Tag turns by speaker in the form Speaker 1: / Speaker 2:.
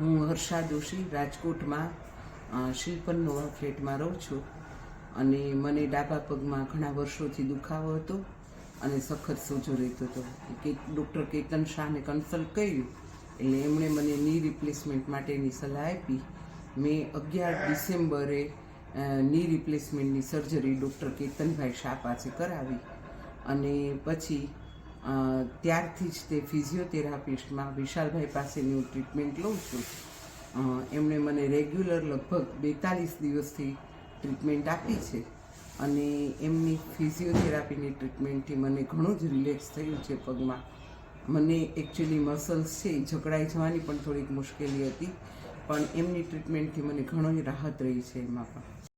Speaker 1: હું હર્ષા જોશી, રાજકોટમાં શિલ્પનનો શિલ્પનનોવા ફ્લેટમાં રહું છું. અને મને ડાબા પગમાં ઘણા વર્ષોથી દુખાવો હતો અને સખત સોજો રહેતો હતો. કે ડૉક્ટર કેતન શાહને કન્સલ્ટ કર્યું એટલે એમણે મને ની રિપ્લેસમેન્ટ માટેની સલાહ આપી. મેં અગિયાર ડિસેમ્બરે ની રિપ્લેસમેન્ટની સર્જરી ડૉક્ટર કેતનભાઈ શાહ પાસે કરાવી. અને પછી ત્યારથી જ તે ફિઝિયોથેરાપિસ્ટમાં વિશાલભાઈ પાસેની હું ટ્રીટમેન્ટ લઉં છું. એમણે મને રેગ્યુલર લગભગ બેતાલીસ દિવસથી ટ્રીટમેન્ટ આપી છે અને એમની ફિઝિયોથેરાપીની ટ્રીટમેન્ટથી મને ઘણું જ રિલેક્સ થયું છે પગમાં. મને એકચ્યુઅલી મસલ્સ છે એ જકડાઈ જવાની પણ થોડીક મુશ્કેલી હતી, પણ એમની ટ્રીટમેન્ટથી મને ઘણો રાહત રહી છે એમાં પણ.